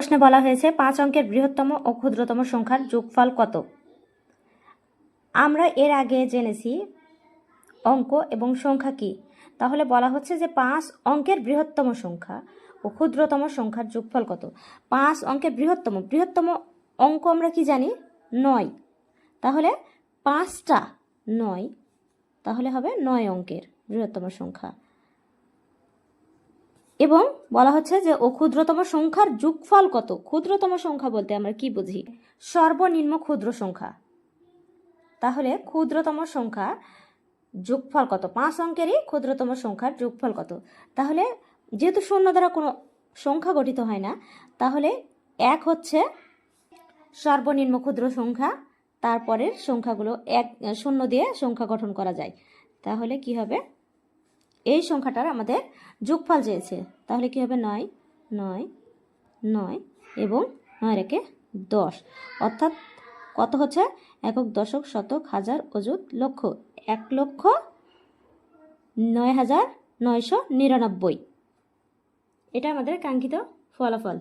প্রশ্নে বলা হয়েছে, পাঁচ অঙ্কের বৃহত্তম ও ক্ষুদ্রতম সংখ্যার যোগফল কত? আমরা এর আগে জেনেছি অঙ্ক এবং সংখ্যা কি। তাহলে বলা হচ্ছে যে পাঁচ অঙ্কের বৃহত্তম সংখ্যা ও ক্ষুদ্রতম সংখ্যার যোগফল কত? পাঁচ অঙ্কের বৃহত্তম বৃহত্তম অঙ্ক আমরা কি জানি? নয়। তাহলে পাঁচটা নয়, তাহলে হবে নয় অঙ্কের বৃহত্তম সংখ্যা। এবং বলা হচ্ছে যে, ও ক্ষুদ্রতম সংখ্যার যুগফল কত? ক্ষুদ্রতম সংখ্যা বলতে আমরা কি বুঝি? সর্বনিম্ন ক্ষুদ্র সংখ্যা। তাহলে ক্ষুদ্রতম সংখ্যা যোগফল কত? পাঁচ অঙ্কেরই ক্ষুদ্রতম সংখ্যার যোগফল কত? তাহলে যেহেতু শূন্য দ্বারা কোনো সংখ্যা গঠিত হয় না, তাহলে এক হচ্ছে সর্বনিম্ন ক্ষুদ্র সংখ্যা, তারপরের সংখ্যাগুলো এক, শূন্য দিয়ে সংখ্যা গঠন করা যায়। তাহলে কি হবে? এই সংখ্যাটার আমাদের যোগফল চেয়েছে। তাহলে কি হবে নয়? নয় নয় এবং নয় রেখে দশ। অর্থাৎ কত হচ্ছে? একক দশক, শতক, হাজার, অযুত, লক্ষ। এক লক্ষ নয় হাজার নয়শো নিরানব্বই। এটা আমাদের কাঙ্ক্ষিত ফলাফল।